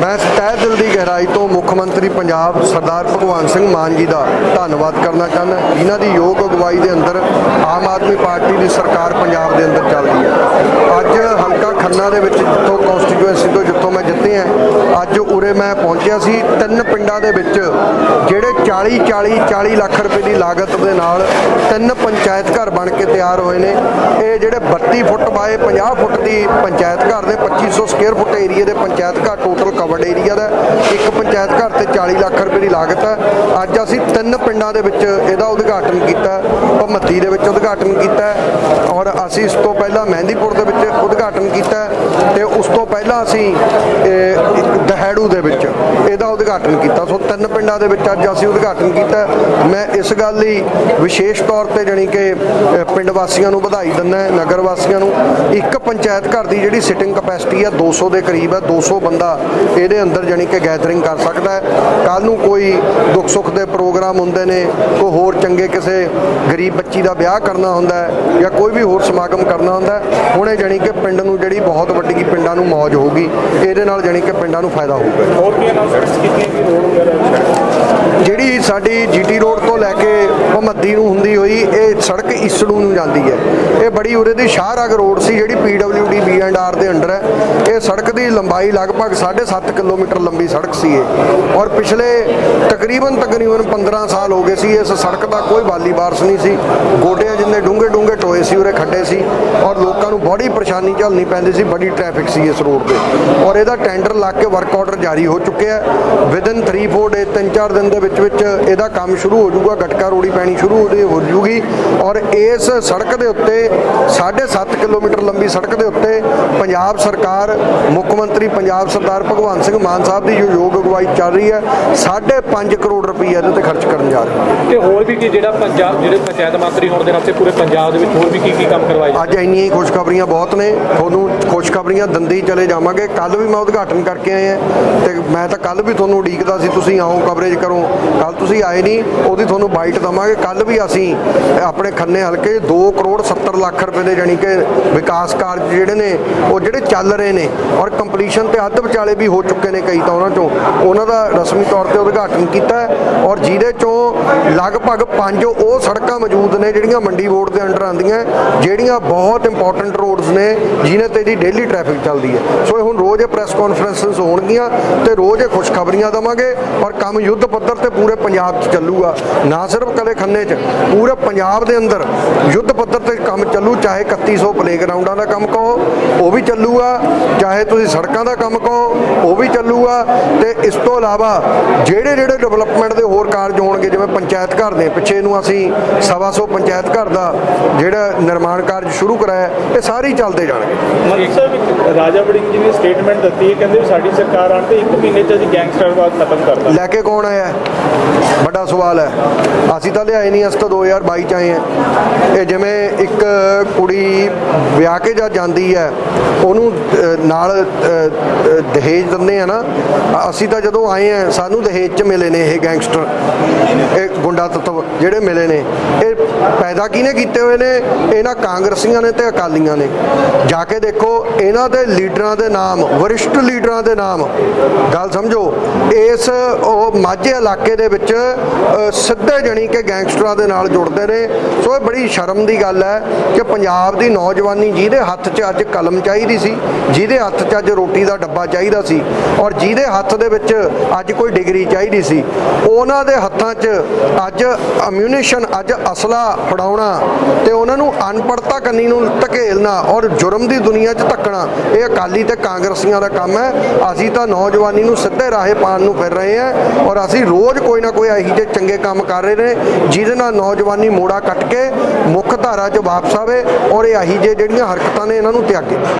ਮੈਂ ਤਹਿ ਦਿਲ ਦੀ ਗਹਿਰਾਈ ਤੋਂ ਮੁੱਖ ਮੰਤਰੀ ਪੰਜਾਬ ਸਰਦਾਰ ਭਗਵੰਤ ਸਿੰਘ ਮਾਨ ਜੀ ਦਾ ਧੰਨਵਾਦ ਕਰਨਾ ਚਾਹੁੰਦਾ ਜਿਨ੍ਹਾਂ ਦੀ ਯੋਗ ਅਗਵਾਈ ਦੇ ਅੰਦਰ ਆਮ ਆਦਮੀ ਪਾਰਟੀ ਦੀ ਸਰਕਾਰ ਪੰਜਾਬ ਦੇ ਅੰਦਰ ਚੱਲ ਰਹੀ ਹੈ। ਅੱਜ ਹਲਕਾ ਖੰਨਾ ਦੇ ਵਿੱਚ ਜਿੱਥੋਂ ਕਨਸਟੀਟੂਐਂਸੀ ਤੋਂ ਜਿੱਥੋਂ ਮੈਂ ਜਿੱਤੇ ਹਾਂ, ਅੱਜ ਉਰੇ ਮੈਂ ਪਹੁੰਚਿਆ ਸੀ। ਤਿੰਨ ਪਿੰਡਾਂ ਦੇ ਵਿੱਚ ਜਿਹੜੇ 40 40 40 ਲੱਖ ਰੁਪਏ ਦੀ ਲਾਗਤ ਦੇ ਨਾਲ ਤਿੰਨ ਪੰਚਾਇਤ ਘਰ ਬਣ ਕੇ ਤਿਆਰ ਹੋਏ ਨੇ। ਇਹ ਜਿਹੜੇ 32 ਫੁੱਟ ਬਾਏ 50 ਫੁੱਟ ਦੀ ਪੰਚਾਇਤ ਘਰ ਦੇ 2500 ਸਕੁਅਰ ਫੁੱਟ ਏਰੀਆ ਦੇ ਪੰਚਾਇਤ ਘਰ ਟੋਟਲ ਕਵਰਡ ਏਰੀਆ ਦਾ। ਇੱਕ ਪੰਚਾਇਤ ਘਰ ਤੇ 40 ਲੱਖ ਰੁਪਏ ਦੀ ਲਾਗਤ ਹੈ। ਅੱਜ ਅਸੀਂ ਤਿੰਨ ਪਿੰਡਾਂ ਦੇ ਵਿੱਚ ਇਹਦਾ ਉਦਘਾਟਨ ਕੀਤਾ ਭਮੱਤੀ ਦੇ ਵਿੱਚ ਉਦਘਾਟਨ ਕੀਤਾ ਔਰ ਅਸੀਂ ਇਸ ਤੋਂ ਪਹਿਲਾਂ ਮਹਿੰਦੀਪੁਰ ਦੇ ਵਿੱਚ ਉਦਘਾਟਨ ਕੀਤਾ ਪਹਿਲਾਂ ਅਸੀਂ ਇਹ, ਦੇ ਵਿੱਚ ਇਹਦਾ ਉਦਘਾਟਨ ਕੀਤਾ। ਸੋ ਤਿੰਨ ਪਿੰਡਾਂ ਦੇ ਵਿੱਚ ਅੱਜ ਅਸੀਂ ਉਦਘਾਟਨ ਕੀਤਾ। ਮੈਂ ਇਸ ਗੱਲ ਲਈ ਵਿਸ਼ੇਸ਼ ਤੌਰ ਤੇ ਜਾਣੀ ਕਿ ਪਿੰਡ ਵਾਸੀਆਂ ਨੂੰ ਵਧਾਈ ਦਿੰਦਾ ਨਗਰ ਵਾਸੀਆਂ ਨੂੰ। ਇੱਕ ਪੰਚਾਇਤ ਘਰ ਦੀ ਜਿਹੜੀ ਸਿਟਿੰਗ ਕਪੈਸਿਟੀ ਹੈ 200 ਦੇ ਕਰੀਬ ਹੈ 200 ਬੰਦਾ ਇਹਦੇ ਅੰਦਰ ਜਾਣੀ ਕਿ ਗੈਦਰਿੰਗ ਕਰ ਸਕਦਾ ਹੈ। ਕੱਲ ਨੂੰ ਕੋਈ ਦੁੱਖ ਸੁੱਖ ਦੇ ਪ੍ਰੋਗਰਾਮ ਹੁੰਦੇ ਨੇ ਕੋਈ ਹੋਰ ਚੰਗੇ ਕਿਸੇ ਗਰੀਬ ਬੱਚੀ ਦਾ ਵਿਆਹ ਕਰਨਾ ਹੁੰਦਾ ਹੈ ਜਾਂ ਕੋਈ ਵੀ ਹੋਰ ਸਮਾਗਮ ਕਰਨਾ ਹੁੰਦਾ ਹੈ ਹੁਣੇ ਜਾਣੀ ਕਿ ਪਿੰਡ ਨੂੰ ਜਿਹੜੀ ਬਹੁਤ ਵੱਡੀ ਪਿੰਡਾਂ ਨੂੰ ਮੌਜ ਹੋਊਗੀ ਇਹਦੇ ਨਾਲ ਜਾਣੀ ਕਿ ਪਿੰਡਾਂ ਨੂੰ ਫਾਇਦਾ ਹੋਊਗਾ। ਹੋਰ ਕੀ ਅਨਾਉਂਸਮੈਂਟਸ ਕੀਤੀਆਂ ਕਿ ਰੋਡ ਵਗੈਰਾ ਜਿਹੜੀ ਸਾਡੀ ਜੀਟੀ ਰੋਡ ਤੋਂ ਲੈ ਕੇ ਭਮੱਦੀ ਨੂੰ ਹੁੰਦੀ ਹੋਈ ਇਹ ਸੜਕ ਇਸੜੂ ਨੂੰ ਜਾਂਦੀ ਹੈ। ਇਹ ਬੜੀ ਉਰੇ ਦੀ ਸ਼ਾਹਰਾਗ ਰੋਡ ਸੀ ਜਿਹੜੀ ਪੀਡਬਲਿਊਡੀ ਬੀ ਐਂਡ ਆਰ ਦੇ ਅੰਡਰ ਹੈ। ਲੰਬਾਈ ਲਗਭਗ 7.5 ਕਿਲੋਮੀਟਰ ਲੰਬੀ ਸੜਕ ਸੀ ਇਹ। ਔਰ ਪਿਛਲੇ ਤਕਰੀਬਨ ਤਕਰੀਬਨ 15 ਸਾਲ ਹੋ ਗਏ ਸੀ, ਇਸ ਸੜਕ ਦਾ ਕੋਈ ਬਾਲੀ ਬਾਰਸ ਨਹੀਂ ਸੀ। ਗੋਡਿਆਂ ਜਿੰਨੇ ਡੂੰਘੇ ਡੂੰਘੇ ਟੋਏ ਸੀ, ਉਰੇ ਖੱਡੇ ਸੀ। ਔਰ ਲੋਕਾਂ ਨੂੰ ਬੜੀ ਪਰੇਸ਼ਾਨੀ ਝੱਲਣੀ ਪੈਂਦੀ ਸੀ, ਬੜੀ ਟ੍ਰੈਫਿਕ ਸੀ ਇਸ ਰੋਡ ਤੇ। ਔਰ ਇਹਦਾ ਟੈਂਡਰ ਲੱਗ ਕੇ ਵਰਕ ਆਰਡਰ ਜਾਰੀ ਹੋ ਚੁੱਕਿਆ ਵਿਦਨ 3-4 ਡੇ 3-4 ਦਿਨ ਦੇ ਵਿੱਚ ਵਿੱਚ ਇਹਦਾ ਕੰਮ ਸ਼ੁਰੂ ਹੋ ਜਾਊਗਾ, ਗਟਕਾ ਰੋੜੀ ਪੈਣੀ ਸ਼ੁਰੂ ਹੋ ਜੇ- ਔਰ ਇਸ ਸੜਕ ਦੇ ਉੱਤੇ 7.5 ਕਿਲੋਮੀਟਰ ਲੰਬੀ ਸੜਕ ਦੇ ਉੱਤੇ ਪੰਜਾਬ ਸਰਕਾਰ, ਮੁੱਖ ਮੰਤਰੀ ਪੰਜਾਬ ਸਰਦਾਰ ਭਗਵੰਤ ਸਿੰਘ ਮਾਨ ਸਾਹਿਬ ਦੀ ਜੋ ਯੋਗ ਅਗਵਾਈ ਚੱਲ ਰਹੀ ਹੈ 5.5 ਕਰੋੜ ਰੁਪਏ ਇਹਦੇ ਤੇ ਖਰਚ ਕਰਨ ਜਾ ਰਹੇ ਹਾਂ ਤੇ ਹੋਰ ਵੀ ਕੀ ਜਿਹੜਾ ਪੰਜਾਬ ਜਿਹੜੇ ਪੰਚਾਇਤ ਮੰਤਰੀ ਹੋਣ ਦੇ ਨਾਤੇ ਪੂਰੇ ਪੰਜਾਬ ਦੇ ਵਿੱਚ ਹੋਰ ਵੀ ਕੀ ਕੀ ਕੰਮ ਕਰਵਾਏ ਅੱਜ ਇੰਨੀਆਂ ਹੀ ਖੁਸ਼ਖਬਰੀਆਂ ਬਹੁਤ ਨੇ ਤੁਹਾਨੂੰ ਖੁਸ਼ਖਬਰੀਆਂ ਦੰਦੀ ਚਲੇ ਜਾਵਾਂਗੇ। ਕੱਲ ਵੀ ਮੈਂ ਉਦਘਾਟਨ ਕਰਕੇ ਆਏ ਆ ਤੇ ਮੈਂ ਤਾਂ ਕੱਲ ਵੀ ਤੁਹਾਨੂੰ ਉਡੀਕਦਾ ਸੀ ਤੁਸੀਂ ਆਓ ਕਵਰੇਜ ਕਰੋ। ਕੱਲ ਤੁਸੀਂ ਆਏ ਨਹੀਂ ਉਹਦੀ ਤੁਹਾਨੂੰ ਬਾਈਟ ਦਵਾਂਗੇ। ਕੱਲ ਵੀ ਅਸੀਂ ਆਪਣੇ ਖੰਨੇ ਹਲਕੇ 2 ਕਰੋੜ 70 ਲੱਖ ਰੁਪਏ ਦੇ ਜਾਣੀ ਕਿ ਵਿਕਾਸ ਕਾਰਜ ਜਿਹੜੇ ਨੇ ਉਹ ਜਿਹੜੇ ਚੱਲ ਰਹੇ ਨੇ ਔਰ ਕੰਪਲੀਸ਼ਨ ਤੇ ਅੱਧ ਵਿਚਾਲੇ ਵੀ ਹੋ ਚੁੱਕੇ ਨੇ ਕਈ ਤਾਂ ਉਹਨਾਂ ਚੋਂ। ਉਹਨਾਂ ਦਾ ਰਸਮੀ ਤੌਰ ਤੇ ਉਦਘਾਟਨ ਕੀਤਾ ਔਰ ਜਿਹਦੇ ਚੋਂ ਲਗਭਗ ਪੰਜ ਉਹ ਸੜਕਾਂ ਮੌਜੂਦ ਨੇ ਜਿਹੜੀਆਂ ਮੰਡੀ ਬੋਰਡ ਦੇ ਅੰਡਰ ਆਉਂਦੀਆਂ ਜਿਹੜੀਆਂ ਬਹੁਤ ਇੰਪੋਰਟੈਂਟ ਰੋਡਸ ਨੇ ਜਿਨ੍ਹਾਂ ਤੇ ਦੀ ਡੇਲੀ ਟ੍ਰੈਫਿਕ ਚੱਲਦੀ ਹੈ। ਸੋ ਇਹ ਹੁਣ ਰੋਜ਼ ਇਹ ਪ੍ਰੈਸ ਕਾਨਫਰੰਸਸ ਹੋਣਗੀਆਂ ਤੇ ਰੋਜ਼ ਇਹ ਖੁਸ਼ਖਬਰੀਆਂ ਦਵਾਂਗੇ ਔਰ ਕੰਮ ਯੁੱਧ ਪੱਧਰ ਤੇ ਪੂਰੇ ਪੰਜਾਬ 'ਚ ਚੱਲੂਗਾ। ਨਾ ਸਿਰਫ ਕਲੇ ਖੰਨੇ 'ਚ, ਪੂਰੇ ਪੰਜਾਬ ਦੇ ਅੰਦਰ ਯੁੱਧ ਪੱਧਰ ਤੇ ਕੰਮ ਚੱਲੂ, ਚਾਹੇ 3100 ਪਲੇਗਰਾਉਂਡਾਂ ਦਾ ਕੰਮ ਕਹੋ, ਉਹ ਵੀ ਚੱਲੂਗਾ। ਚਾਹੇ ਤੁਸੀਂ ਸੜਕਾਂ ਦਾ ਕੰਮ ਕਹੋ ਉਹ ਵੀ ਚੱਲੂਗਾ ਤੇ ਇਸ ਤੋਂ ਇਲਾਵਾ ਜਿਹੜੇ ਜਿਹੜੇ ਡਿਵੈਲਪਮੈਂਟ ਦੇ ਹੋਰ ਕਾਰਜ ਹੋਣਗੇ ਜਿਵੇਂ ਪੰਚਾਇਤ ਘਰ ਦੇ ਪਿੱਛੇ ਨੂੰ ਅਸੀਂ ਸਵਾ ਸੌ ਪੰਚਾਇਤ ਘਰ ਦਾ ਜਿਹੜਾ ਨਿਰਮਾਣ ਕਾਰਜ ਸ਼ੁਰੂ ਕਰਾਇਆ ਇਹ ਸਾਰੇ ਚੱਲਦੇ ਜਾਣਗੇ। ਇੱਕ ਰਾਜਾ ਵੜਿੰਗ ਜੀ ਨੇ ਸਟੇਟਮੈਂਟ ਦਿੱਤੀ ਹੈ ਕਹਿੰਦੇ ਸਾਡੀ ਸਰਕਾਰ ਆਉਣ ਤੇ 1 ਮਹੀਨੇ ਚ ਅਸੀਂ ਗੈਂਗਸਟਰਵਾਦ ਖਤਮ ਕਰਤਾ ਲੈ ਕੇ ਕੌਣ ਆਇਆ? ਵੱਡਾ ਸਵਾਲ ਹੈ। ਅਸੀਂ ਤਾਂ ਲਿਆਏ ਨਹੀਂ, ਅਸੀਂ ਤਾਂ 2022 ਚ ਆਏ ਹਾਂ। ਇਹ ਜਿਵੇਂ ਇੱਕ ਕੁੜੀ ਵਿਆਹ ਕੇ ਜਦ ਜਾਂਦੀ ਹੈ, ਉਹਨੂੰ ਨਾਲ ਦਹੇਜ ਦਿੰਦੇ ਆ ਨਾ। ਅਸੀਂ ਤਾਂ ਜਦੋਂ ਆਏ ਆ ਸਾਨੂੰ ਦਹੇਜ ਚ ਮਿਲੇ ਨੇ ਇਹ ਗੈਂਗਸਟਰ। ਇਹ ਗੁੰਡਾ ਤੱਤਵ ਜਿਹੜੇ ਮਿਲੇ ਨੇ। ਇਹ ਪੈਦਾ ਕਿਹਨੇ ਕੀਤੇ ਹੋਏ ਨੇ? ਇਹਨਾਂ ਕਾਂਗਰਸੀਆਂ ਨੇ ਤੇ ਅਕਾਲੀਆਂ ਨੇ। ਜਾ ਕੇ ਦੇਖੋ, ਇਹਨਾਂ ਦੇ ਲੀਡਰਾਂ ਦੇ ਨਾਮ, ਵਰਿਸ਼ਟ ਲੀਡਰਾਂ ਦੇ ਨਾਮ। ਗੱਲ ਸਮਝੋ, ਇਸ ਉਹ ਮਾਝੇ ਇਲਾਕੇ ਦੇ ਵਿੱਚ ਅ, ਸਿੱਧੇ ਜਣੀ ਕਿ ਗੈਂਗਸਟਰਾਂ ਦੇ ਨਾਲ ਜੁੜਦੇ ਨੇ। ਸੋ ਇਹ ਬੜੀ ਸ਼ਰਮ ਦੀ ਗੱਲ ਹੈ ਕਿ ਪੰਜਾਬ ਦੀ ਨੌਜਵਾਨੀ ਜਿਹਦੇ ਹੱਥ 'ਚ ਅੱਜ ਕਲਮ ਚਾਹੀਦੀ ਸੀ ਜਿਹਦੇ ਹੱਥ 'ਚ ਅੱਜ ਰੋਟੀ ਦਾ ਡੱਬਾ ਚਾਹੀਦਾ ਸੀ ਔਰ ਜਿਹਦੇ ਹੱਥ ਦੇ ਵਿੱਚ ਅੱਜ ਕੋਈ ਡਿਗਰੀ ਚਾਹੀਦੀ ਸੀ ਉਹਨਾਂ ਦੇ ਹੱਥਾਂ 'ਚ ਅੱਜ ਅਮਿਊਨੇਸ਼ਨ ਅੱਜ ਅਸਲਾ ਫੜਾਉਣਾ ਤੇ ਉਹਨਾਂ ਨੂੰ ਅਨਪੜਤਾ ਕੰਨੀ ਨੂੰ ਧਕੇਲਣਾ ਔਰ ਜੁਰਮ ਦੀ ਦੁਨੀਆ 'ਚ ਧੱਕਣਾ ਇਹ ਅਕਾਲੀ ਤੇ ਕਾਂਗਰਸੀਆਂ ਦਾ ਕੰਮ ਹੈ। ਅਸੀਂ ਤਾਂ ਨੌਜਵਾਨੀ ਨੂੰ ਸਿੱਧੇ ਰਾਹੇ ਪਾਣ ਨੂੰ ਫਿਰ ਰਹੇ ਹਾਂ ਔਰ ਅਸੀਂ ਰੋਜ਼ ਕੋਈ ਨਾ ਕੋਈ ਇਹੋ ਜਿਹੇ ਚੰਗੇ ਕੰਮ ਕਰ ਰਹੇ ਨੇ, ਜਿਹਦੇ ਨਾਲ ਨੌਜਵਾਨੀ ਮੋੜਾ ਕੱਟ ਕੇ ਮੁੱਖ ਧਾਰਾ 'ਚ ਵਾਪਸ ਆਵੇ ਔਰ ਇਹ ਇਹੋ ਜਿਹੇ ਜਿਹੜੀਆਂ ਹਰਕਤਾਂ ਨੇ ਇਹਨਾਂ ਨੂੰ ਤਿਆਗੇ।